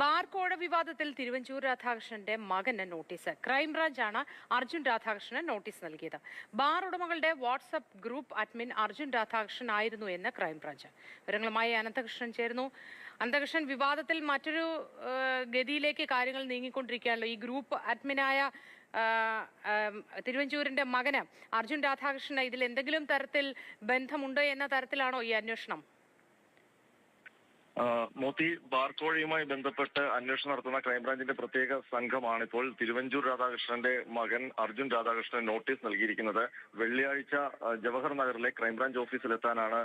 ബാർകോഴ വിവാദത്തിൽ തിരുവഞ്ചൂർ രാധാകൃഷ്ണന്റെ മകന് നോട്ടീസ്. ക്രൈംബ്രാഞ്ചാണ് അർജുൻ രാധാകൃഷ്ണന് നോട്ടീസ് നൽകിയത്. ബാർ ഉടമകളുടെ WhatsApp group admin Arjun Radhakrishnan ആയിരുന്നു എന്ന് ക്രൈംബ്രാഞ്ച്. വിവരങ്ങളുമായി അനന്തകൃഷ്ണൻ ചേരുന്നു. അനന്തകൃഷ്ണൻ വിവാദത്തിൽ മറ്റൊരു ഗതിയിലേക്ക് കാര്യങ്ങൾ നീങ്ങിക്കൊണ്ടിരിക്കുകയാണല്ലോ. ഈ ഗ്രൂപ്പ് അഡ്മിനായ തിരുവഞ്ചൂരിന്റെ മകന് അർജുൻ രാധാകൃഷ്ണന് ഇതിൽ എന്തെങ്കിലും തരത്തിൽ ബന്ധമുണ്ടോ എന്ന തരത്തിലാണോ ഈ അന്വേഷണം? മോത്തി ബാർക്കോഴയുമായി ബന്ധപ്പെട്ട് അന്വേഷണം നടത്തുന്ന ക്രൈംബ്രാഞ്ചിന്റെ പ്രത്യേക സംഘമാണ് ഇപ്പോൾ തിരുവഞ്ചൂർ രാധാകൃഷ്ണന്റെ മകൻ അർജുൻ രാധാകൃഷ്ണൻ നോട്ടീസ് നൽകിയിരിക്കുന്നത് വെള്ളിയാഴ്ച ആ, ജവഹർ നഗറിലെ ക്രൈംബ്രാഞ്ച് ഓഫീസിലെത്താനാണ്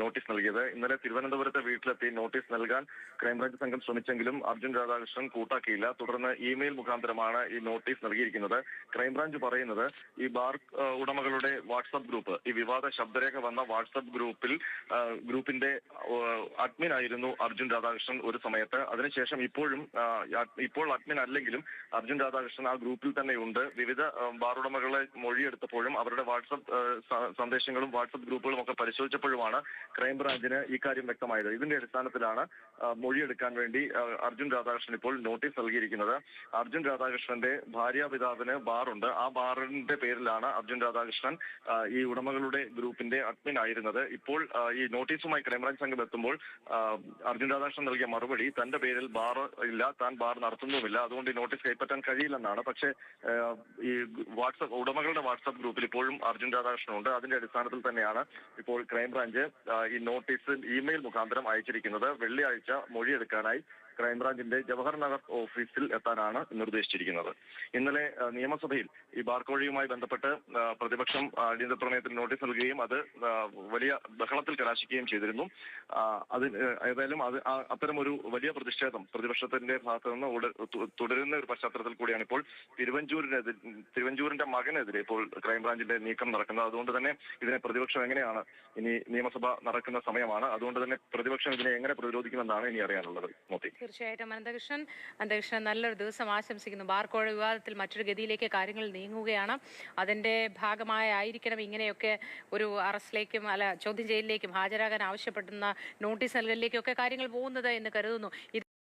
നോട്ടീസ് നൽകിയത്. ഇന്നലെ തിരുവനന്തപുരത്തെ വീട്ടിലെത്തി നോട്ടീസ് നൽകാൻ ക്രൈംബ്രാഞ്ച് സംഘം ശ്രമിച്ചെങ്കിലും അർജുൻ രാധാകൃഷ്ണൻ കൂട്ടാക്കിയില്ല. തുടർന്ന് ഇമെയിൽ മുഖാന്തരമാണ് ഈ നോട്ടീസ് നൽകിയിരിക്കുന്നത്. ക്രൈംബ്രാഞ്ച് പറയുന്നത് ഈ ബാർ ഉടമകളുടെ വാട്സ്ആപ്പ് ഗ്രൂപ്പ് ഈ വിവാദ ശബ്ദരേഖ വന്ന വാട്സ്ആപ്പ് ഗ്രൂപ്പിൽ ഗ്രൂപ്പിന്റെ അഡ്മിൻ ആയിരുന്നു അർജുൻ രാധാകൃഷ്ണൻ ഒരു സമയത്ത്. അതിനുശേഷം ഇപ്പോഴും ഇപ്പോൾ അഡ്മിൻ അല്ലെങ്കിലും അർജുൻ രാധാകൃഷ്ണൻ ആ ഗ്രൂപ്പിൽ തന്നെയുണ്ട്. വിവിധ ബാർ ഉടമകളെ മൊഴിയെടുത്തപ്പോഴും അവരുടെ വാട്സപ്പ് സന്ദേശങ്ങളും വാട്സപ്പ് ഗ്രൂപ്പുകളും ഒക്കെ പരിശോധിച്ചപ്പോഴുമാണ് ക്രൈംബ്രാഞ്ചിന് ഈ കാര്യം വ്യക്തമായത്. ഇതിന്റെ അടിസ്ഥാനത്തിലാണ് മൊഴിയെടുക്കാൻ വേണ്ടി അർജുൻ രാധാകൃഷ്ണൻ ഇപ്പോൾ നോട്ടീസ് നൽകിയിരിക്കുന്നത്. അർജുൻ രാധാകൃഷ്ണന്റെ ഭാര്യാപിതാവിന് ബാറുണ്ട്. ആ ബാറിന്റെ പേരിലാണ് അർജുൻ രാധാകൃഷ്ണൻ ഈ ഉടമകളുടെ ഗ്രൂപ്പിന്റെ അഡ്മിൻ ആയിരുന്നത്. ഇപ്പോൾ ഈ നോട്ടീസുമായി ക്രൈംബ്രാഞ്ച് സംഘം എത്തുമ്പോൾ അർജുൻ രാധാകൃഷ്ണൻ നൽകിയ മറുപടി തന്റെ പേരിൽ ബാർ ഇല്ല താൻ ബാർ നടത്തുന്നുമില്ല. അതുകൊണ്ട് ഈ നോട്ടീസ് കൈപ്പറ്റാൻ കഴിയില്ലെന്നാണ്. പക്ഷേ ഈ വാട്സപ്പ് ഉടമകളുടെ വാട്സപ്പ് ഗ്രൂപ്പിൽ ഇപ്പോഴും അർജുൻ ഉണ്ട്. അതിന്റെ അടിസ്ഥാനത്തിൽ തന്നെയാണ് ഇപ്പോൾ ക്രൈംബ്രാഞ്ച് ഈ നോട്ടീസ് ഇമെയിൽ മുഖാന്തരം അയച്ചിരിക്കുന്നത്. വെള്ളിയാഴ്ച മൊഴിയെടുക്കാനായി ക്രൈംബ്രാഞ്ചിന്റെ ജവഹർ നഗർ ഓഫീസിൽ എത്താനാണ് നിർദ്ദേശിച്ചിരിക്കുന്നത്. ഇന്നലെ നിയമസഭയിൽ ഈ ബാർക്കോഴിയുമായി ബന്ധപ്പെട്ട് പ്രതിപക്ഷം അടിയന്തര പ്രമേയത്തിന് നോട്ടീസ് നൽകുകയും അത് വലിയ ബഹളത്തിൽ കലാശിക്കുകയും ചെയ്തിരുന്നു. അതിന് അത് ഏതായാലും അത് അത്തരമൊരു വലിയ പ്രതിഷേധം പ്രതിപക്ഷത്തിന്റെ ഭാഗത്ത് നിന്ന് തുടരുന്ന ഒരു പശ്ചാത്തലത്തിൽ കൂടിയാണ് ഇപ്പോൾ തിരുവഞ്ചൂരിനെതിരെ തിരുവഞ്ചൂരിന്റെ മകനെതിരെ ഇപ്പോൾ ക്രൈംബ്രാഞ്ചിന്റെ നീക്കം നടക്കുന്നത്. അതുകൊണ്ട് തന്നെ ഇതിനെ പ്രതിപക്ഷം എങ്ങനെയാണ് ഇനി നിയമസഭ നടക്കുന്ന സമയമാണ്. അതുകൊണ്ട് തന്നെ പ്രതിപക്ഷം ഇതിനെ എങ്ങനെ പ്രതിരോധിക്കുമെന്നാണ് ഇനി അറിയാനുള്ളത്. മോത്തി. തീർച്ചയായിട്ടും. അനന്തകൃഷ്ണൻ അനന്തകൃഷ്ണൻ നല്ലൊരു ദിവസം ആശംസിക്കുന്നു. ബാർക്കോഴ വിവാദത്തിൽ മറ്റൊരു ഗതിയിലേക്ക് കാര്യങ്ങൾ നീങ്ങുകയാണ്. അതിന്റെ ഭാഗമായായിരിക്കണം ഇങ്ങനെയൊക്കെ ഒരു അറസ്റ്റിലേക്കും അല്ല ചോദ്യം ചെയ്യലിലേക്കും ഹാജരാകാൻ ആവശ്യപ്പെടുന്ന നോട്ടീസ് നൽകലിലേക്കും ഒക്കെ കാര്യങ്ങൾ പോകുന്നത് എന്ന് കരുതുന്നു.